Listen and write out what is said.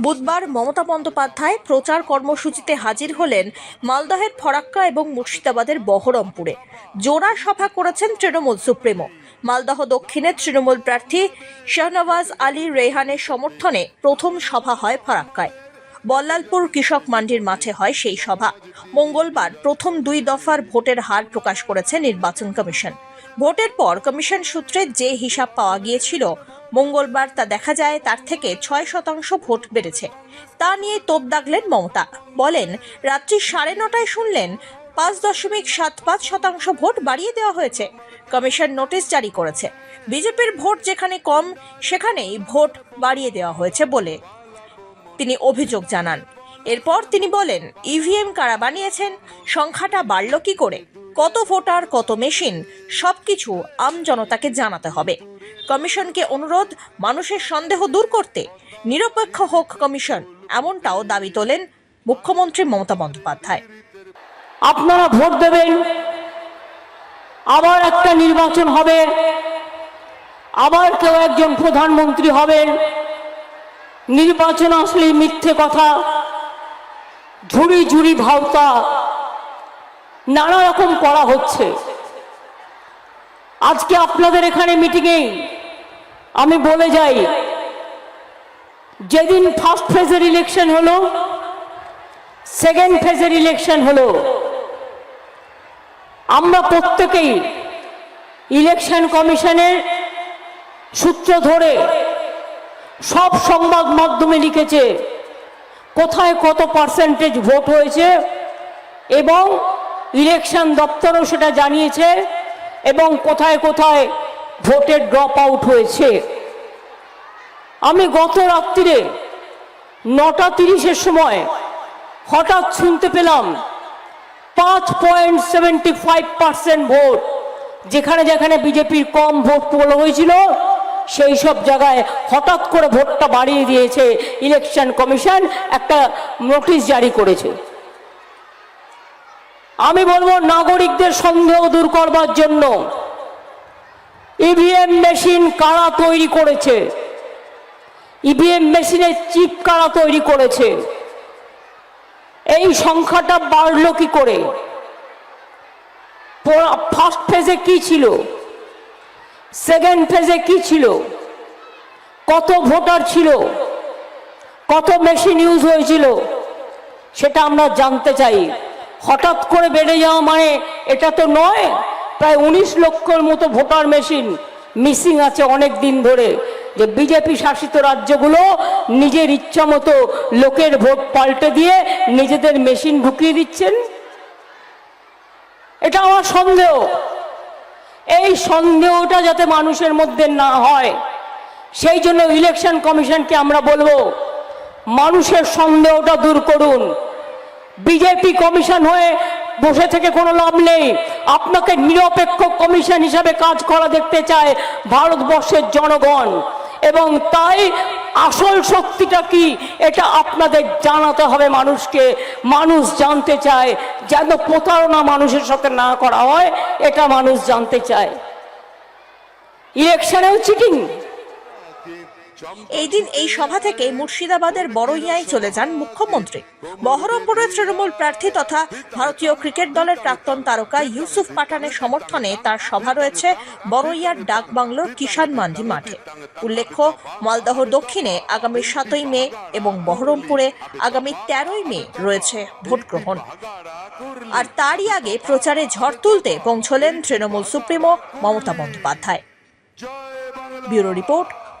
বুধবার মমতা বন্দ্যোপাধ্যায় প্রচার কর্মসূচিতে হাজির হলেন মালদহের ফরাক্কা এবং মুর্শিদাবাদের বহরমপুরে। জোড়া সভা করেছেন তৃণমূল সুপ্রিমো। মালদহ দক্ষিণে তৃণমূল প্রার্থী শাহনওয়াজ আলী রেহানের সমর্থনে প্রথম সভা হয় ফরাক্কায়। বল্লালপুর কৃষক মান্ডির মাঠে হয় সেই সভা। মঙ্গলবার প্রথম দুই দফার ভোটের হার প্রকাশ করেছে নির্বাচন কমিশন। ভোটের পর কমিশন সূত্রে যে হিসাব পাওয়া গিয়েছিল মঙ্গলবার তা দেখা যায় তার থেকে ছয় শতাংশ ভোট বেড়েছে। তা নিয়ে তোপ দাগলেন মমতা। বলেন, রাত্রি সাড়ে নটায় শুনলেন, পাঁচ দশমিক সাত পাঁচ শতাংশ ভোট বাড়িয়ে দেওয়া হয়েছে। কমিশন নোটিশ জারি করেছে। বিজেপির ভোট যেখানে কম, সেখানেই ভোট বাড়িয়ে দেওয়া হয়েছে বলে তিনি অভিযোগ জানান। এরপর তিনি বলেন, ইভিএম কারা বানিয়েছেন, সংখ্যাটা বাড়ল কি করে? কত ভোটার, কত মেশিন, সবকিছু আম জনতাকে জানাতে হবে। কমিশনকে অনুরোধ, মানুষের সন্দেহ দূর করতে নিরপেক্ষ হোক কমিশন, এমনটাও দাবি তোলেন মুখ্যমন্ত্রী মমতা বন্দ্যোপাধ্যায়। আপনারা ভোট দেবেন, আবার একটা নির্বাচন হবে, আবার কেউ একজন প্রধানমন্ত্রী হবেন নির্বাচন আসলে মিথ্যে কথা, ঝুড়ি ঝুড়ি ভাওতা, নানা রকম করা হচ্ছে। আজকে আপনাদের এখানে মিটিংয়ে আমি বলে যাই, যেদিন ফার্স্ট ফেজের ইলেকশন হলো সেকেন্ড ফেজের ইলেকশন হলো, আমরা প্রত্যেকেই ইলেকশন কমিশনের সূত্র ধরে সব সংবাদ মাধ্যমে লিখেছে কোথায় কত পার্সেন্টেজ ভোট হয়েছে এবং ইলেকশন দপ্তরও সেটা জানিয়েছে। এবং কোথায় কোথায় ভোটের ড্রপ আউট হয়েছে। আমি গত রাত্রিরে নটা তিরিশের সময় হঠাৎ শুনতে পেলাম পাঁচ point seventy five percent vote, যেখানে যেখানে বিজেপির কম ভোট পোল হয়েছিল, সেই সব জায়গায় হঠাৎ করে ভোটটা বাড়িয়ে দিয়েছে ইলেকশন কমিশন, একটা নোটিশ জারি করেছে। আমি বলব, নাগরিকদের সন্দেহ দূর করবার জন্য ইভিএম মেশিন কারা তৈরি করেছে? ইভিএম মেশিনের চিপ কারা তৈরি করেছে? এই সংখ্যাটা বাড়লো কি করে? ফার্স্ট ফেজে কি ছিল? সেকেন্ড ফেজে কি ছিল? কত ভোটার ছিল? কত মেশিন ইউজ হয়েছিল? সেটা আমরা জানতে চাই। হঠাৎ করে বেড়ে যাওয়া মানে এটা তো নয়। প্রায় উনিশ লক্ষর মতো ভোটার মেশিন মিসিং আছে অনেক দিন ধরে, যে বিজেপি শাসিত রাজ্যগুলো নিজের ইচ্ছা মতো লোকের ভোট পাল্টে দিয়ে নিজেদের মেশিন ঢুকিয়ে দিচ্ছেন। এটা আমার সন্দেহ। এই সন্দেহটা যাতে মানুষের মধ্যে না হয়, সেই জন্য ইলেকশন কমিশনকে আমরা বলব, মানুষের সন্দেহটা দূর করুন। বিজেপি কমিশন হয়ে বসে থেকে কোনো লাভ নেই। আপনাকে নিরপেক্ষ কমিশন হিসাবে কাজ করা দেখতে চায় ভারতবর্ষের জনগণ। এবং তাই আসল শক্তিটা কি, এটা আপনাদের জানাতে হবে মানুষকে। মানুষ জানতে চায় যেন প্রতারণা মানুষের সাথে না করা হয়, এটা মানুষ জানতে চায়। ইলেকশনেও চিটিং এই দিন এই সভা থেকে মুর্শিদাবাদের বড়ইয়ায় চলে যান মুখ্যমন্ত্রী। বহরমপুরের তৃণমূল প্রার্থী তথা ভারতীয় ক্রিকেট দলের প্রাক্তন তারকা ইউসুফ পাঠানের সমর্থনে তার সভা রয়েছে বড়ইয়ার ডাকবাংলোর কিষান মান্ডি মাঠে। উল্লেখ্য, মালদহ দক্ষিণে আগামী সাতই মে এবং বহরমপুরে আগামী তেরোই মে রয়েছে ভোট গ্রহণ আর তারই আগে প্রচারে ঝড় তুলতে পৌঁছলেন Trinamool supremo Mamata Bandyopadhyay. Bureau report